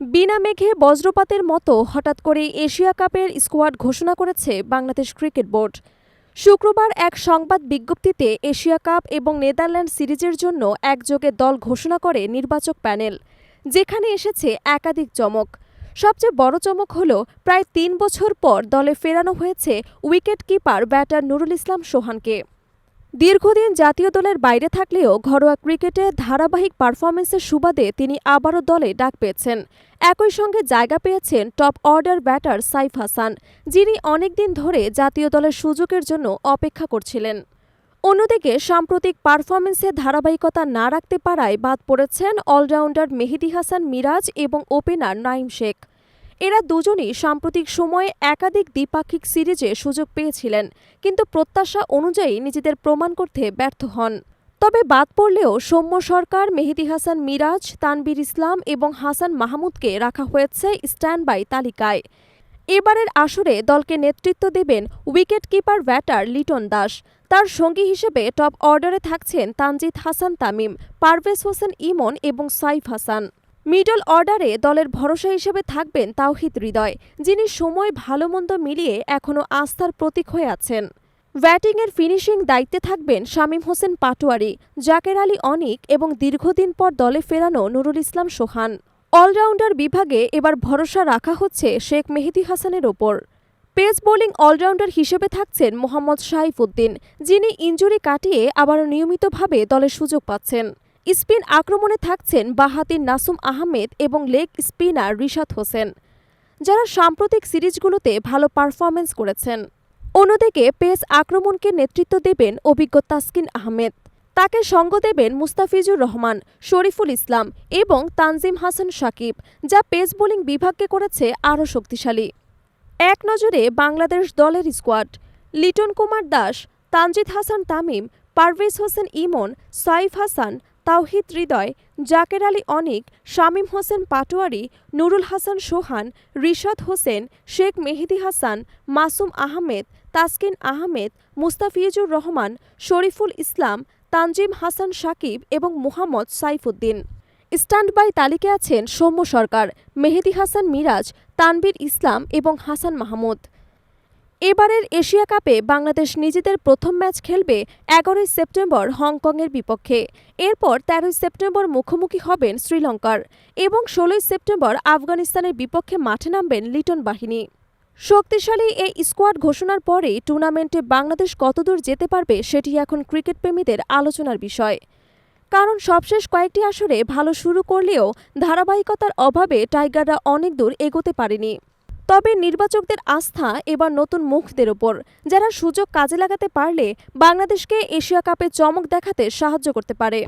বিনা মেঘে বজ্রপাতের মতো হঠাৎ করে এশিয়া কাপের স্কোয়াড ঘোষণা করেছে বাংলাদেশ ক্রিকেট বোর্ড। শুক্রবার এক সংবাদ বিজ্ঞপ্তিতে এশিয়া কাপ এবং নেদারল্যান্ড সিরিজের জন্য একযোগে দল ঘোষণা করে নির্বাচক প্যানেল, যেখানে এসেছে একাধিক চমক। সবচেয়ে বড় চমক হল, প্রায় তিন বছর পর দলে ফেরানো হয়েছে wicket keeper batter Nurul Islam সোহানকে। দীর্ঘদিন জাতীয় দলের বাইরে থাকলেও ঘরোয়া ক্রিকেটে ধারাবাহিক পারফরমেন্সের সুবাদে তিনি আবারও দলে ডাক পেয়েছেন। একই সঙ্গে জায়গা পেয়েছেন top order batter Saif Hasan, যিনি অনেকদিন ধরে জাতীয় দলের সুযোগের জন্য অপেক্ষা করছিলেন। অন্যদিকে, সাম্প্রতিক পারফরমেন্সে ধারাবাহিকতা না রাখতে পারায় বাদ পড়েছেন অলরাউন্ডার মেহেদি হাসান মিরাজ এবং ওপেনার নাইম শেখ। এরা দুজনই সাম্প্রতিক সময়ে একাধিক দ্বিপাক্ষিক সিরিজে সুযোগ পেয়েছিলেন, কিন্তু প্রত্যাশা অনুযায়ী নিজেদের প্রমাণ করতে ব্যর্থ হন। তবে বাদ পড়লেও সৌম্য সরকার, মেহেদি হাসান মিরাজ তানবির ইসলাম এবং হাসান মাহমুদকে রাখা হয়েছে স্ট্যান্ড বাই তালিকায়। এবারের আসরে দলকে নেতৃত্ব দেবেন wicket keeper batter Liton Das. তার সঙ্গী হিসেবে টপ অর্ডারে থাকছেন তানজিদ হাসান তামিম, পারভেজ হোসেন ইমন এবং সাইফ হাসান। মিডল অর্ডারে দলের ভরসা হিসেবে থাকবেন তাওহিদ হৃদয়, যিনি সময় ভালো মন্দ মিলিয়ে এখনও আস্থার প্রতীক হয়ে আছেন। ব্যাটিংয়ের ফিনিশিং দায়িত্বে থাকবেন শামীম হোসেন পাটোয়ারি, জাকের আলী অনিক এবং দীর্ঘদিন পর দলে ফেরানো নুরুল ইসলাম সোহান। অলরাউন্ডার বিভাগে এবার ভরসা রাখা হচ্ছে শেখ মেহেদি হাসানের ওপর। পেস বোলিং অলরাউন্ডার হিসেবে থাকছেন মোহাম্মদ শাইফুদ্দিন যিনি ইঞ্জুরি কাটিয়ে আবার নিয়মিতভাবে দলের সুযোগ পাচ্ছেন। স্পিন আক্রমণে থাকছেন বাহাতির নাসুম আহমেদ এবং লেগ স্পিনার রিশাদ হোসেন, যারা সাম্প্রতিক সিরিজগুলোতে ভালো পারফরমেন্স করেছেন। অন্যদিকে পেস আক্রমণকে নেতৃত্ব দেবেন অভিজ্ঞ তাসকিন আহমেদ। তাকে সঙ্গ দেবেন মুস্তাফিজুর রহমান, শরীফুল ইসলাম এবং তানজিম হাসান সাকিব, যা পেস বোলিং বিভাগকে করেছে আরও শক্তিশালী। এক নজরে বাংলাদেশ দলের স্কোয়াড, লিটন কুমার দাস, তানজিদ হাসান তামিম, পারভেজ হোসেন ইমন, সাইফ হাসান তাওহিদ হৃদয়, জাকের আলী অনিক, শামীম হোসেন পাটোয়ারি, নুরুল হাসান সোহান, রিশাদ হোসেন, শেখ মেহেদি হাসান, মাসুম আহমেদ, তাসকিন আহমেদ, মুস্তাফিজুর রহমান, শরীফুল ইসলাম, তানজিম হাসান সাকিব এবং মুহাম্মদ সাইফুদ্দিন। স্ট্যান্ড বাই তালিকায় আছেন সৌম্য সরকার, মেহেদি হাসান মিরাজ তানবীর ইসলাম এবং হাসান মাহমুদ। এবারের এশিয়া কাপে বাংলাদেশ নিজেদের প্রথম ম্যাচ খেলবে এগারোই সেপ্টেম্বর হংকংয়ের বিপক্ষে। এরপর তেরোই সেপ্টেম্বর মুখোমুখি হবেন শ্রীলঙ্কার এবং ষোলোই সেপ্টেম্বর আফগানিস্তানের বিপক্ষে মাঠে নামবেন লিটন বাহিনী। শক্তিশালী এই স্কোয়াড ঘোষণার পরেই টুর্নামেন্টে বাংলাদেশ কতদূর যেতে পারবে সেটি এখন ক্রিকেট প্রেমীদের আলোচনার বিষয়। কারণ সবশেষ কয়েকটি আসরে ভালো শুরু করলেও ধারাবাহিকতার অভাবে টাইগাররা অনেক দূর এগোতে পারেনি। তবে নির্বাচকদের আস্থা এবার নতুন মুখদের ওপর। যারা সুযোগ কাজে লাগাতে পারলে বাংলাদেশকে এশিয়া কাপে চমক দেখাতে সাহায্য করতে পারে।